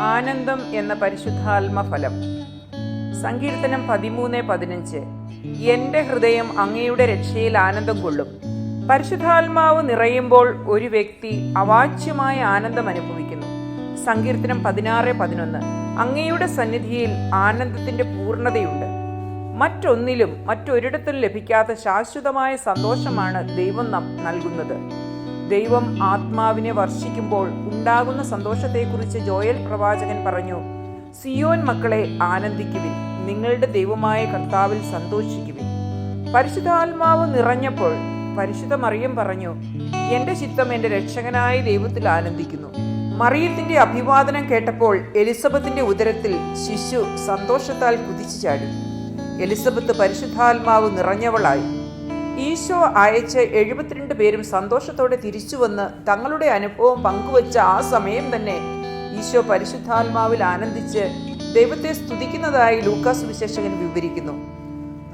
ആനന്ദം എന്ന പരിശുദ്ധാത്മ ഫലം സങ്കീർത്തനം പതിമൂന്ന് പതിനഞ്ച്. എന്റെ ഹൃദയം അങ്ങയുടെ രക്ഷയിൽ ആനന്ദം കൊള്ളും. പരിശുദ്ധാത്മാവ് നിറയുമ്പോൾ ഒരു വ്യക്തി അവാച്യമായ ആനന്ദം അനുഭവിക്കുന്നു. സങ്കീർത്തനം പതിനാറ് പതിനൊന്ന്. അങ്ങയുടെ സന്നിധിയിൽ ആനന്ദത്തിന്റെ പൂർണതയുണ്ട്. മറ്റൊന്നിലും മറ്റൊരിടത്തും ലഭിക്കാത്ത ശാശ്വതമായ സന്തോഷമാണ് ദൈവം നൽകുന്നത്. ദൈവം ആത്മാവിനെ വർഷിക്കുമ്പോൾ ഉണ്ടാകുന്ന സന്തോഷത്തെക്കുറിച്ച് ജോയൽ പ്രവാചകൻ പറഞ്ഞു സിയോൻ മക്കളെ ആനന്ദിക്കുവിൻ നിങ്ങളുടെ ദൈവമായ കർത്താവിൽ സന്തോഷിക്കുവിൻ. പരിശുദ്ധാത്മാവ് നിറഞ്ഞപ്പോൾ പരിശുദ്ധ മറിയം പറഞ്ഞു എന്റെ ചിത്തം എന്റെ രക്ഷകനായ ദൈവത്തിൽ ആനന്ദിക്കുന്നു. മറിയത്തിന്റെ അഭിവാദനം കേട്ടപ്പോൾ എലിസബത്തിന്റെ ഉദരത്തിൽ ശിശു സന്തോഷത്താൽ കുതിച്ചു ചാടി എലിസബത്ത് പരിശുദ്ധാത്മാവ് നിറഞ്ഞവളായി. ഈശോ അയച്ച് എഴുപത്തിരണ്ട് പേരും സന്തോഷത്തോടെ തിരിച്ചുവന്ന് തങ്ങളുടെ അനുഭവം പങ്കുവച്ച ആ സമയം തന്നെ ഈശോ പരിശുദ്ധാത്മാവിൽ ആനന്ദിച്ച് ദൈവത്തെ സ്തുതിക്കുന്നതായി ലൂക്കാസ് വിശേഷകൻ വിവരിക്കുന്നു.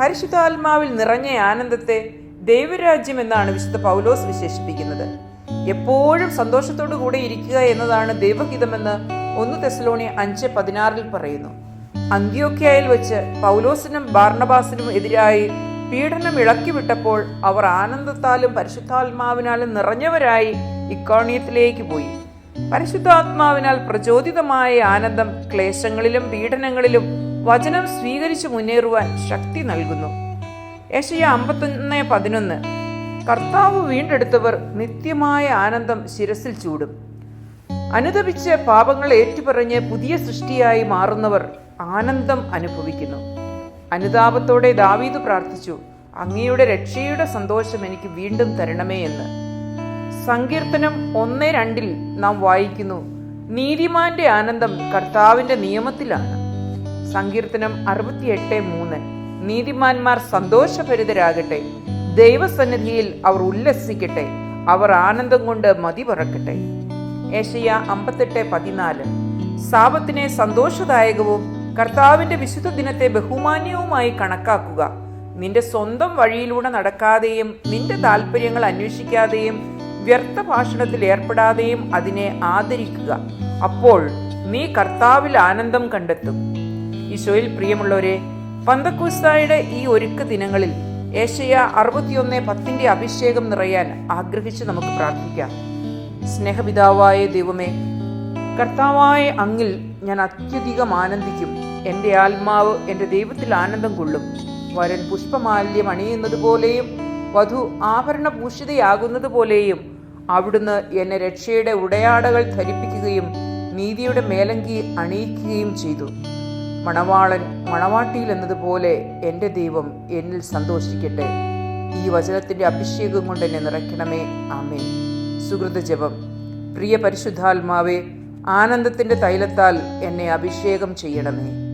പരിശുദ്ധാത്മാവിൽ നിറഞ്ഞ ആനന്ദത്തെ ദൈവരാജ്യം എന്നാണ് വിശുദ്ധ പൗലോസ് വിശേഷിപ്പിക്കുന്നത്. എപ്പോഴും സന്തോഷത്തോടു കൂടെ ഇരിക്കുക എന്നതാണ് ദൈവഹിതമെന്ന് ഒന്ന് തെസലോണി അഞ്ച് പതിനാറിൽ പറയുന്നു. അന്ത്യോക്യയിൽ വെച്ച് പൗലോസിനും ബാർണബാസിനും എതിരായി പീഡനം ഇളക്കിവിട്ടപ്പോൾ അവർ ആനന്ദത്താലും പരിശുദ്ധാത്മാവിനാലും നിറഞ്ഞവരായി ഇക്കോണിയത്തിലേക്ക് പോയി. പരിശുദ്ധാത്മാവിനാൽ പ്രചോദിതമായ ആനന്ദം ക്ലേശങ്ങളിലും പീഡനങ്ങളിലും വചനം സ്വീകരിച്ചു മുന്നേറുവാൻ ശക്തി നൽകുന്നു. യശയ അമ്പത്തൊന്ന് പതിനൊന്ന്. കർത്താവ് വീണ്ടെടുത്തവർ നിത്യമായ ആനന്ദം ശിരസിൽ ചൂടും. അനുദപിച്ച് പാപങ്ങൾ ഏറ്റുപറഞ്ഞ് പുതിയ സൃഷ്ടിയായി മാറുന്നവർ ആനന്ദം അനുഭവിക്കുന്നു. അനുതാപത്തോടെ ദാവീദ് പ്രാർത്ഥിച്ചു അങ്ങയുടെ രക്ഷയുടെ സന്തോഷം എനിക്ക് വീണ്ടും തരണമേ എന്ന്. സങ്കീർത്തനം ഒന്ന് രണ്ടിൽ നാം വായിക്കുന്നു നീതിമാന്റെ ആനന്ദം കർത്താവിന്റെ നിയമത്തിലാണ്. സങ്കീർത്തനം അറുപത്തിയെട്ട് മൂന്ന് നീതിമാന്മാർ സന്തോഷഭരിതരാകട്ടെ ദൈവസന്നിധിയിൽ അവർ ഉല്ലസിക്കട്ടെ അവർ ആനന്ദം കൊണ്ട് മതി പറക്കട്ടെ. ഏഷ്യ അമ്പത്തെട്ട് പതിനാല് സാപത്തിനെ സന്തോഷദായകവും കർത്താവിന്റെ വിശുദ്ധ ദിനത്തെ ബഹുമാന്യവുമായി കണക്കാക്കുക. നിന്റെ സ്വന്തം വഴിയിലൂടെ നടക്കാതെയും നിന്റെ താല്പര്യങ്ങൾ അന്വേഷിക്കാതെയും വ്യർത്ഥ ഭാഷണത്തിൽ ഏർപ്പെടാതെയും അതിനെ ആദരിക്കുക. അപ്പോൾ നീ കർത്താവിൽ ആനന്ദം കണ്ടെത്തും. ഈശോയിൽ പ്രിയമുള്ളവരെ പന്തക്കുസ്തായുടെ ഈ ഒരുക്ക ദിനങ്ങളിൽ ഏഷ്യ അറുപത്തിയൊന്ന് പത്തിന്റെ അഭിഷേകം നിറയാൻ ആഗ്രഹിച്ച് നമുക്ക് പ്രാർത്ഥിക്കാം. സ്നേഹപിതാവായ ദൈവമേ കർത്താവായ അങ്ങിൽ ഞാൻ അത്യധികം ആനന്ദിക്കും. എന്റെ ആത്മാവ് എന്റെ ദൈവത്തിൽ ആനന്ദം കൊള്ളും. വരൻ പുഷ്പമാല്യം അണിയുന്നത് പോലെയും വധു ആഭരണഭൂഷിതയാകുന്നത് പോലെയും അവിടുന്ന് എന്നെ രക്ഷയുടെ ഉടയാടകൾ ധരിപ്പിക്കുകയും നീതിയുടെ മേലങ്കി അണിയിക്കുകയും ചെയ്തു. മണവാളൻ മണവാട്ടിയിൽ എന്നതുപോലെ എന്റെ ദൈവം എന്നിൽ സന്തോഷിക്കട്ടെ. ഈ വചനത്തിന്റെ അഭിഷേകം കൊണ്ട് എന്നെ നിറയ്ക്കണമേ. ആമേ സുഹൃത ജപം. പ്രിയ പരിശുദ്ധാത്മാവേ ആനന്ദത്തിന്റെ തൈലത്താൽ എന്നെ അഭിഷേകം ചെയ്യണമേ.